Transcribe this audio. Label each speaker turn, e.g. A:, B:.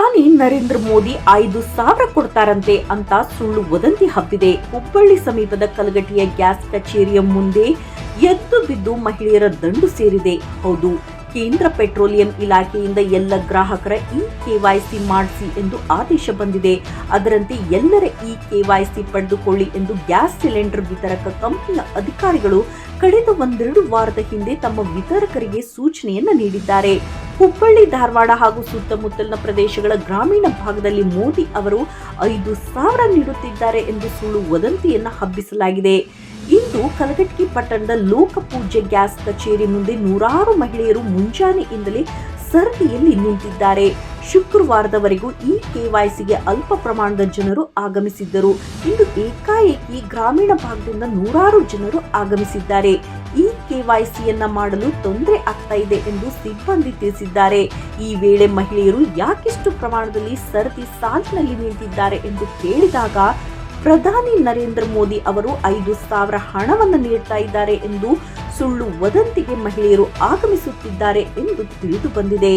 A: ಪ್ರಧಾನಿ ನರೇಂದ್ರ ಮೋದಿ ಐದು ಸಾವಿರ ಕೊಡ್ತಾರಂತೆ ಅಂತ ಸುಳ್ಳು ವದಂತಿ ಹಬ್ಬಿದೆ. ಹುಬ್ಬಳ್ಳಿ ಸಮೀಪದ ಕಲಗಟ್ಟಿಯ ಗ್ಯಾಸ್ ಕಚೇರಿಯ ಮುಂದೆ ಎದ್ದು ಬಿದ್ದು ಮಹಿಳೆಯರ ದಂಡು ಸೇರಿದೆ. ಹೌದು, ಕೇಂದ್ರ ಪೆಟ್ರೋಲಿಯಂ ಇಲಾಖೆಯಿಂದ ಎಲ್ಲ ಗ್ರಾಹಕರ ಇ ಕೆವೈಸಿ ಮಾಡಿಸಿ ಎಂದು ಆದೇಶ ಬಂದಿದೆ. ಅದರಂತೆ ಎಲ್ಲರ ಇ ಕೆವೈಸಿ ಪಡೆದುಕೊಳ್ಳಿ ಎಂದು ಗ್ಯಾಸ್ ಸಿಲಿಂಡರ್ ವಿತರಕ ಕಂಪನಿಯ ಅಧಿಕಾರಿಗಳು ಕಳೆದ ಒಂದೆರಡು ವಾರದ ಹಿಂದೆ ತಮ್ಮ ವಿತರಕರಿಗೆ ಸೂಚನೆಯನ್ನ ನೀಡಿದ್ದಾರೆ. ಹುಬ್ಬಳ್ಳಿ, ಧಾರವಾಡ ಹಾಗೂ ಸುತ್ತಮುತ್ತಲಿನ ಪ್ರದೇಶಗಳ ಗ್ರಾಮೀಣ ಭಾಗದಲ್ಲಿ ಮೋದಿ ಅವರು ಐದು ಸಾವಿರ ನೀಡುತ್ತಿದ್ದಾರೆ ಎಂದು ಸುಳ್ಳು ವದಂತಿಯನ್ನು ಹಬ್ಬಿಸಲಾಗಿದೆ. ಇಂದು ಕಲಗಟ್ಟಿ ಪಟ್ಟಣದ ಲೋಕಪೂಜ್ಯ ಗ್ಯಾಸ್ ಕಚೇರಿ ಮುಂದೆ ನೂರಾರು ಮಹಿಳೆಯರು ಮುಂಜಾನೆಯಿಂದಲೇ ಸರದಿಯಲ್ಲಿ ನಿಂತಿದ್ದಾರೆ. ಶುಕ್ರವಾರದವರೆಗೂ ಈ ಕೆವೈಸಿಗೆ ಅಲ್ಪ ಪ್ರಮಾಣದ ಜನರು ಆಗಮಿಸಿದ್ದರು. ಇಂದು ಏಕಾಏಕಿ ಗ್ರಾಮೀಣ ಭಾಗದಿಂದ ನೂರಾರು ಜನರು ಆಗಮಿಸಿದ್ದಾರೆ. ಈ ಕೆವೈಸಿಯನ್ನ ಮಾಡಲು ತೊಂದರೆ ಆಗ್ತಾ ಇದೆ ಎಂದು ಸಿಬ್ಬಂದಿ ತಿಳಿಸಿದ್ದಾರೆ. ಈ ವೇಳೆ ಮಹಿಳೆಯರು ಯಾಕಿಷ್ಟು ಪ್ರಮಾಣದಲ್ಲಿ ಸರತಿ ಸಾಲಿನಲ್ಲಿ ನಿಂತಿದ್ದಾರೆ ಎಂದು ಕೇಳಿದಾಗ ಪ್ರಧಾನಿ ನರೇಂದ್ರ ಮೋದಿ ಅವರು ಐದು ಸಾವಿರ ಹಣವನ್ನು ನೀಡ್ತಾ ಇದ್ದಾರೆ ಎಂದು ಸುಳ್ಳು ವದಂತಿಗೆ ಮಹಿಳೆಯರು ಆಗಮಿಸುತ್ತಿದ್ದಾರೆ ಎಂದು ತಿಳಿದು ಬಂದಿದೆ.